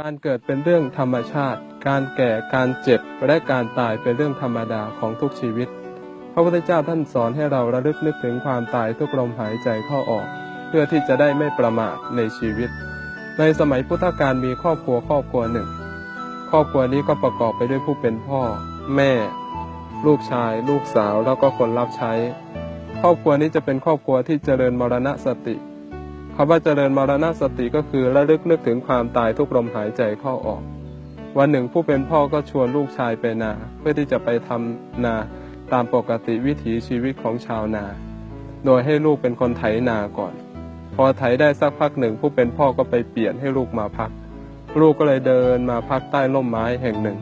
การเกิดเป็นเรื่องธรรมชาติ การแก่ การเจ็บ และการตายเป็นเรื่องธรรมดาของทุกชีวิต พระพุทธเจ้าท่านสอนให้เราระลึกนึกถึงความตายทุกลมหายใจเข้าออก เพื่อที่จะได้ไม่ประมาทในชีวิต ในสมัยพุทธกาลมีครอบครัวครอบครัวหนึ่ง ครอบครัวนี้ก็ประกอบไปด้วยผู้เป็นพ่อ แม่ ลูกชาย ลูกสาวแล้วก็คนรับใช้ ครอบครัวนี้จะเป็นครอบครัวที่เจริญมรณสติ คำว่าเจริญมรณสติก็คือระลึกนึกถึงความตายทุกลมหายใจเข้าออก วันหนึ่งผู้เป็นพ่อก็ชวนลูกชายไปนา เพื่อที่จะไปทำนาตามปกติวิถีชีวิตของชาวนา โดยให้ลูกเป็นคนไถนาก่อน พอไถได้สักพักหนึ่งผู้เป็นพ่อก็ไปเปลี่ยนให้ลูกมาพัก ลูกก็เลยเดินมาพักใต้ร่มไม้แห่งหนึ่ง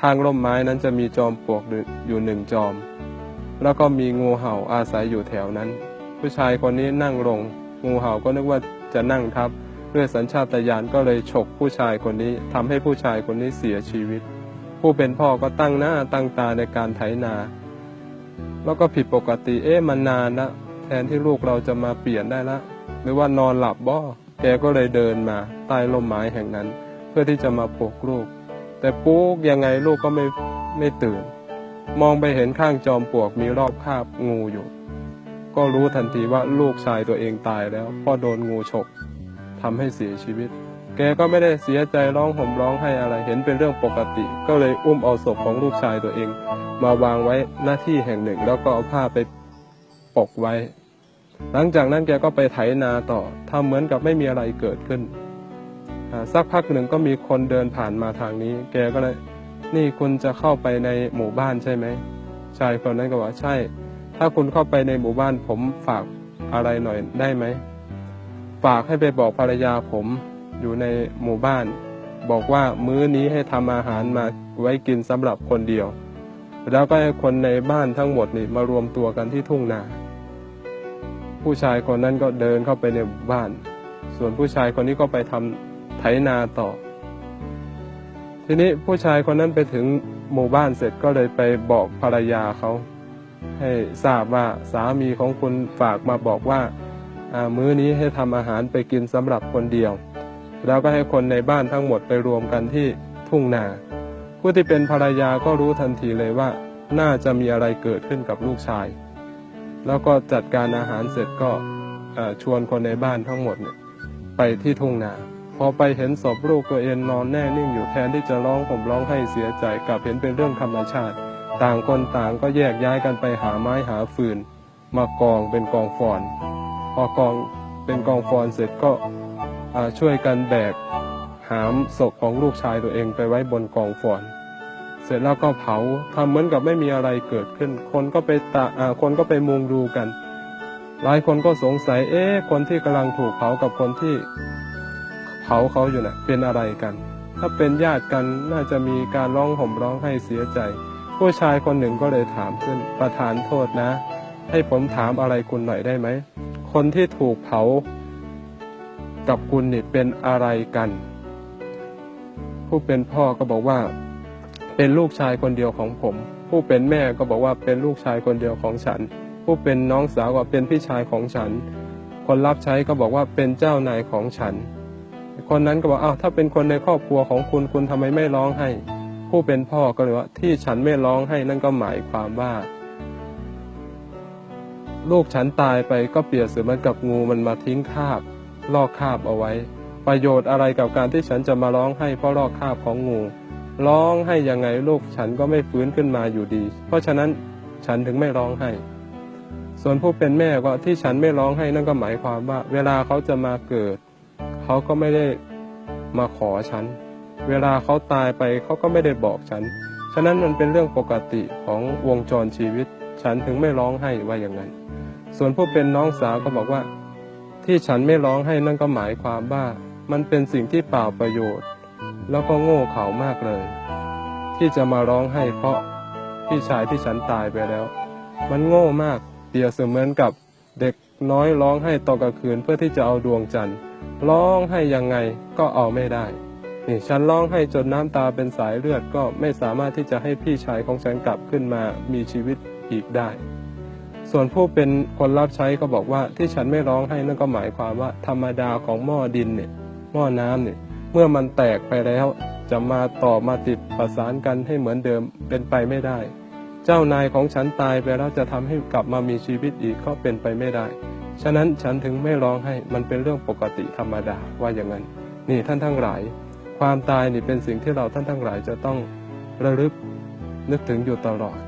ข้างร่มไม้นั้นจะมีจอมปลวกอยู่หนึ่งจอม แล้วก็มีงูเห่าอาศัยอยู่แถวนั้น ผู้ชายคนนี้นั่งลง งูเห่าก็นึกว่าจะนั่งทับ ด้วยสัญชาตญาณก็เลยฉกผู้ชายคนนี้ทำให้ผู้ชายคนนี้เสียชีวิต ผู้เป็นพ่อก็ตั้งหน้าตั้งตาในการไถนา แล้วก็ผิดปกติเอ๊ะมันนานละแทนที่ลูกเราจะมาเปลี่ยนได้ละหรือว่านอนหลับบ่แกก็เลยเดินมาใต้ร่มไม้แห่งนั้น เพื่อที่จะมาปลุกลูก แต่ปลุกยังไงลูกก็ไม่ไม่ตื่น มองไปเห็นข้างจอมปลวกมีรอบคาบงูอยู่ ก็รู้ทันทีว่าลูกชายตัวเองตายแล้วพ่อโดนงูฉกทำให้เสียชีวิต แกก็ไม่ได้เสียใจร้องห่มร้องไห้อะไรเห็นเป็นเรื่องปกติ ก็เลยอุ้มเอาศพของลูกชายตัวเอง มาวางไว้หน้าที่แห่งหนึ่ง แล้วก็เอาผ้าไปปกไว้ หลังจากนั้นแกก็ไปไถนาต่อทำเหมือนกับไม่มีอะไรเกิดขึ้นสักพักหนึ่งก็มีคนเดินผ่านมาทางนี้ แกก็เลย นี่คุณจะเข้าไปในหมู่บ้านใช่ไหมชายคนนั้นก็ว่าใช่ ถ้าคุณเข้าไปในหมู่บ้านผมฝากอะไรหน่อยได้ไหม ฝากให้ไปบอกภรรยาผมอยู่ในหมู่บ้าน บอกว่ามื้อนี้ให้ทำอาหารมาไว้กินสำหรับคนเดียว แล้วก็ให้คนในบ้านทั้งหมดนี่มารวมตัวกันที่ทุ่งนา ผู้ชายคนนั้นก็เดินเข้าไปในหมู่บ้าน ส่วนผู้ชายคนนี้ก็ไปทำไถนาต่อ ทีนี้ผู้ชายคนนั้นไปถึงหมู่บ้านเสร็จก็เลยไปบอกภรรยาเขา ให้ทราบว่าสามีของคุณฝากมาบอกว่ามื้อนี้ให้ทำอาหารไปกินสำหรับคนเดียว แล้วก็ให้คนในบ้านทั้งหมดไปรวมกันที่ทุ่งนา ผู้ที่เป็นภรรยาก็รู้ทันทีเลยว่า น่าจะมีอะไรเกิดขึ้นกับลูกชาย แล้วก็จัดการอาหารเสร็จก็ชวนคนในบ้านทั้งหมดเนี่ยไปที่ทุ่งนา พอไปเห็นศพลูกตัวเองนอนแน่นิ่งอยู่แทนที่จะร้องห่มร้องให้เสียใจกลับเห็นเป็นเรื่องธรรมชาติ ต่างคนต่างก็แยกย้ายกันไปหาไม้หาฟืน มากองเป็นกองฟอน พอกองเป็นกองฟอนเสร็จก็ช่วยกันแบกหามศพของลูกชายตัวเองไปไว้บนกองฟอน เสร็จแล้วก็เผาทำเหมือนกับไม่มีอะไรเกิดขึ้น คนก็ไปตาคนก็ไปมุงดูกัน หลายคนก็สงสัยเอ๊ะคนที่กำลังถูกเผากับคนที่เผาเขาอยู่น่ะเป็นอะไรกัน ถ้าเป็นญาติกันน่าจะมีการร้องห่มร้องให้เสียใจ ผู้ชายคนหนึ่งก็เลยถามขึ้นประธานโทษนะ ให้ผมถามอะไรคุณหน่อยได้ไหม คนที่ถูกเผากับคุณนี่เป็นอะไรกัน ผู้เป็นพ่อก็บอกว่า เป็นลูกชายคนเดียวของผม ผู้เป็นแม่ก็บอกว่าเป็นลูกชายคนเดียวของฉัน ผู้เป็นน้องสาวก็เป็นพี่ชายของฉัน คนรับใช้ก็บอกว่าเป็นเจ้านายของฉัน คนนั้นก็บอกอ้าวถ้าเป็นคนในครอบครัวของคุณคุณทำไมไม่ร้องให้ ผู้เป็นพ่อก็เลยว่า ที่ฉันไม่ร้องให้นั่นก็หมายความว่า ลูกฉันตายไปก็เปรียบเสมือนกับงูมันมาทิ้งคาบ ลอกคาบเอาไว้ ประโยชน์อะไรกับการที่ฉันจะมาร้องให้เพราะลอกคาบของงูร้องให้ยังไงลูกฉันก็ไม่ฟื้นขึ้นมาอยู่ดี เพราะฉะนั้นฉันถึงไม่ร้องให้ ส่วนผู้เป็นแม่ก็ที่ฉันไม่ร้องให้นั่นก็หมายความว่า เวลาเขาจะมาเกิด เขาก็ไม่ได้มาขอฉัน เวลาเขาตายไปเขาก็ไม่ได้บอกฉัน ฉะนั้นมันเป็นเรื่องปกติของวงจรชีวิต ฉันถึงไม่ร้องให้ว่าอย่างนั้น ส่วนผู้เป็นน้องสาวก็บอกว่า ที่ฉันไม่ร้องให้นั่นก็หมายความว่า มันเป็นสิ่งที่เปล่าประโยชน์ แล้วก็โง่เขลามากเลย ที่จะมาร้องให้เพราะพี่ชายที่ฉันตายไปแล้ว มันโง่มากเปรียบเสมือนกับเด็กน้อยร้องให้ตอนกลางคืนเพื่อที่จะเอาดวงจันทร์ร้องให้ยังไงก็เอาไม่ได้ นี่ฉันร้องให้จนน้ำตาเป็นสายเลือดก็ไม่สามารถที่จะให้พี่ชายของฉันกลับขึ้นมามีชีวิตอีกได้ ส่วนผู้เป็นคนรับใช้ก็บอกว่าที่ฉันไม่ร้องให้นั่นก็หมายความว่า ธรรมดาของหม้อดินเนี่ยหม้อน้ำเนี่ยเมื่อมันแตกไปแล้ว จะมาต่อมาติดประสานกันให้เหมือนเดิมเป็นไปไม่ได้ เจ้านายของฉันตายไปแล้วจะทำให้กลับมามีชีวิตอีกก็เป็นไปไม่ได้ ฉะนั้นฉันถึงไม่ร้องให้มันเป็นเรื่องปกติธรรมดาว่าอย่างนั้น นี่ท่านทั้งหลาย ความตายนี่เป็นสิ่งที่เราท่านทั้งหลายจะต้องระลึกนึกถึงอยู่ตลอด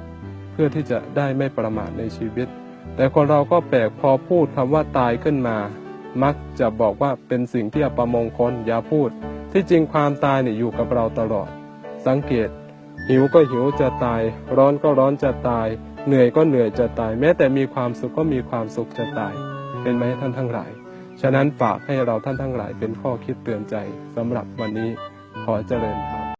เพื่อที่จะได้ไม่ประมาทในชีวิต แต่คนเราก็แปลกพอพูดคำว่าตายขึ้นมา มักจะบอกว่าเป็นสิ่งที่อัปมงคลอย่าพูด ที่จริงความตายนี่อยู่กับเราตลอด สังเกต หิวก็หิวจะตาย ร้อนก็ร้อนจะตาย เหนื่อยก็เหนื่อยจะตาย แม้แต่มีความสุขก็มีความสุขจะตาย เป็นไหมท่านทั้งหลาย ฉะนั้นฝากให้เราท่านทั้งหลายเป็นข้อคิดเตือนใจสำหรับวันนี้ขอเจริญพร